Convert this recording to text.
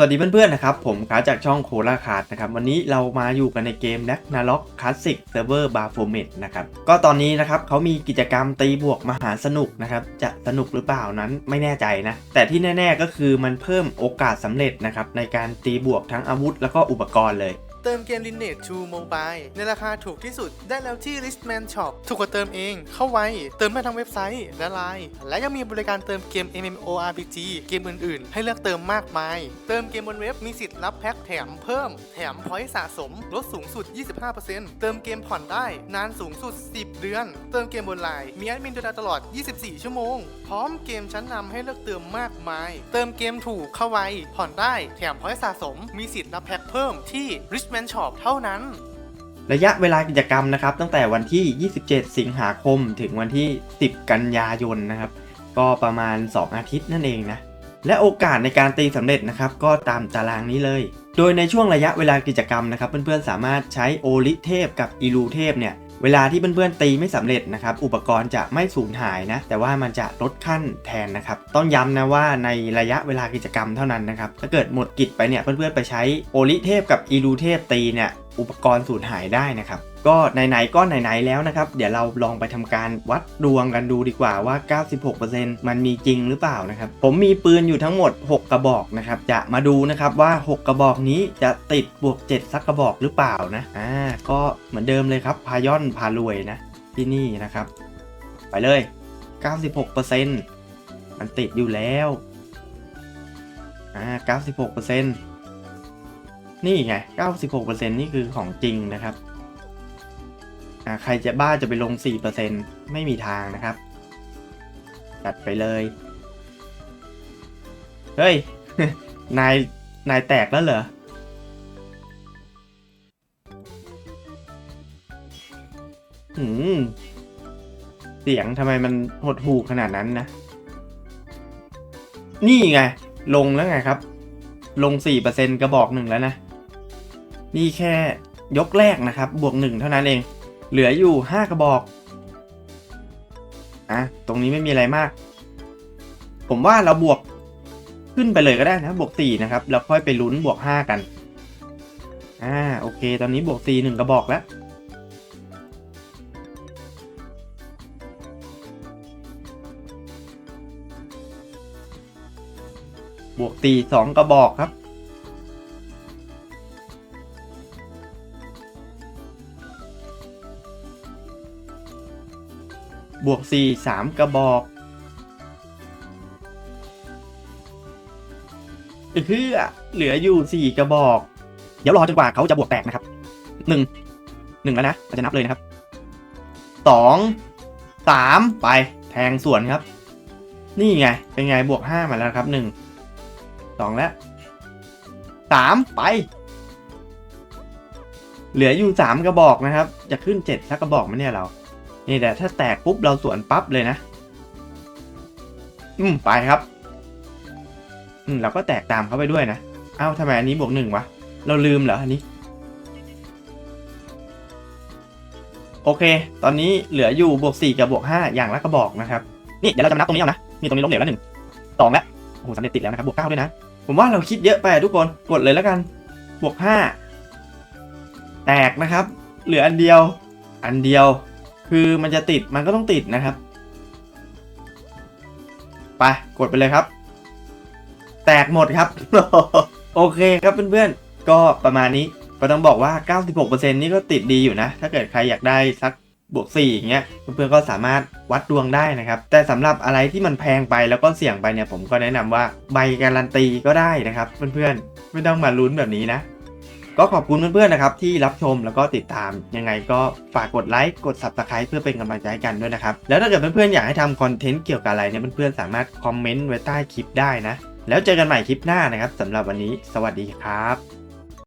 สวัสดีเพื่อนๆนะครับ ผมขาจากช่องโคลาคาร์ดนะครับวันนี้เรามาอยู่กันในเกม n a c n a l o g Classic Server b a r f o m e t นะครับก็ตอนนี้นะครับเขามีกิจกรรมตีบวกมหาสนุกนะครับจะสนุกหรือเปล่านั้นไม่แน่ใจนะ แต่ที่แน่ ๆก็คือมันเพิ่มโอกาสสำเร็จนะครับในการตีบวกทั้งอาวุธแล้วก็อุปกรณ์เลย ติมเกม Lineage 2 Mobile ในราคาถูกที่สุดได้แล้วที่ Listman Shop ถูกกว่าเติมเอง เข้าไว้ เติมได้ทั้งเว็บไซต์และไลน์และยังมีบริการเติมเกม MMORPG เกมอื่นๆ ให้เลือกเติมมากมาย เติมเกมบนเว็บมีสิทธิ์รับแพ็คแถมเพิ่ม แถมพอยต์สะสม ลดสูงสุด 25%เติมเกมผ่อนได้ นานสูงสุด 10 เดือน เติมเกมบนไลน์มีแอดมินดูแลตลอด 24 ชั่วโมง พร้อมเกมชั้นนำให้เลือกเติมมากมาย เติมเกมถูกเข้าไว้ผ่อนได้ แถมพอยต์สะสม มีสิทธิ์รับแพ็คเพิ่มที่ Richman Shop เท่านั้น ระยะเวลากิจกรรมนะครับ ตั้งแต่วันที่ 27 สิงหาคมถึงวันที่ 10 กันยายนนะครับ ก็ประมาณ 2 อาทิตย์นั่นเองนะและโอกาสในการตีสำเร็จนะครับ ก็ตามตารางนี้เลย โดยในช่วงระยะเวลากิจกรรมนะครับ เพื่อนๆสามารถใช้โอลิเทพกับอิลูเทพเนี่ย เวลาที่เพื่อนๆตีไม่สำเร็จนะครับ อุปกรณ์จะไม่สูญหายนะ แต่ว่ามันจะลดขั้นแทนนะครับ ต้องย้ำนะว่าในระยะเวลากิจกรรมเท่านั้นนะครับ ถ้าเกิดหมดกิจไปเนี่ย เพื่อนๆไปใช้โอลิเทพกับอีลูเทพตีเนี่ย อุปกรณ์สูญหายได้นะครับ ก็ไหนๆก็ไหนๆแล้วนะครับ เดี๋ยวเราลองไปทำการวัดดวงกันดูดีกว่าว่า 96%มันมีจริงหรือเปล่านะครับ ผมมีปืนอยู่ทั้งหมด 6 กระบอกนะครับ จะมาดูนะครับว่า 6 กระบอกนี้จะติดบวก 7 สักกระบอกหรือเปล่านะอ่าก็เหมือนเดิมเลยครับพายอนพารวยนะที่นี่นะครับ ไปเลย 96%มันติดอยู่แล้วอ่า96% นี่ไง 96%นี่คือของจริงนะครับ ใครจะบ้าจะไปลง 4%ไม่มีทางนะครับ จัดไปเลย เฮ้ย นาย นายแตกแล้วเหรอ หืม เสียงทำไมมันหดหูขนาดนั้นนะ นี่ไง ลงแล้วไงครับลง 4%กระบอกหนึ่งแล้วนะ นี่แค่ยกแรกนะครับ บวกหนึ่งเท่านั้นเอง เหลืออยู่ 5 กระบอก อะ ตรงนี้ไม่มีอะไรมาก ผมว่าเราบวกขึ้นไปเลยก็ได้นะ บวก 4 นะครับ แล้วค่อยไปลุ้นบวก 5 กัน อ่า โอเค ตอนนี้บวก 4 1 กระบอกแล้ว บวก4 2กระบอกครับ บวก 4 3 กระบอกเพื่อเหลืออยู่ 4 กระบอก เดี๋ยวรอจนกว่าเขาจะบวกแตกนะครับ 1 1 แล้วนะเราจะนับเลยนะครับ 2 3 ไปแทงส่วนครับ นี่ไง เป็นไงบวก 5 มาแล้วครับ 1 2 แล้ว 3 ไป เหลืออยู่ 3 กระบอกนะครับ จะขึ้น 7 สักกระบอกไหมเนี่ยเรา นี่แต่ถ้าแตกปุ๊บเราสวนปั๊บเลยนะ อืมไปครับ อืมเราก็แตกตามเขาไปด้วยนะเอ้าทำไมอันนี้บวกหนึ่งวะ เราลืมเหรออันนี้ โอเค ตอนนี้เหลืออยู่บวกสี่กับบวกห้าอย่างละกระบอกนะครับ นี่เดี๋ยวเราจะมานับตรงนี้เอานะนี่ตรงนี้ล้มเหลวแล้วหนึ่งสองแล้วโอ้โหสำเร็จติดแล้วนะครับบวกเก้าด้วยนะ ผมว่าเราคิดเยอะไปทุกคนกดเลยแล้วกันบวกห้าแตกนะครับ เหลืออันเดียว อันเดียว คือมันจะติดมันก็ต้องติดนะครับ ไปกดไปเลยครับ แตกหมดครับ โอเคครับเพื่อนๆ ก็ประมาณนี้ก็ต้องบอกว่า 96%นี่ก็ติดดีอยู่นะ ถ้าเกิดใครอยากได้สักบวก4อย่างเงี้ยเพื่อนๆก็สามารถวัดดวงได้นะครับ แต่สำหรับอะไรที่มันแพงไปแล้วก็เสี่ยงไปเนี่ยผมก็แนะนำว่าใบการันตีก็ได้นะครับ เพื่อนๆ ไม่ต้องมาลุ้นแบบนี้นะ ก็ขอบคุณเพื่อนๆนะครับที่รับชมแล้วก็ติดตามยังไงก็ฝากกดไลค์กด subscribe เพื่อเป็นกำลังใจให้กันด้วยนะครับ แล้วถ้าเกิดเพื่อนๆอยากให้ทำคอนเทนต์เกี่ยวกับอะไรเนี่ยเพื่อนๆสามารถคอมเมนต์ไว้ใต้คลิปได้นะ แล้วเจอกันใหม่คลิปหน้านะครับสำหรับวันนี้ สวัสดีครับ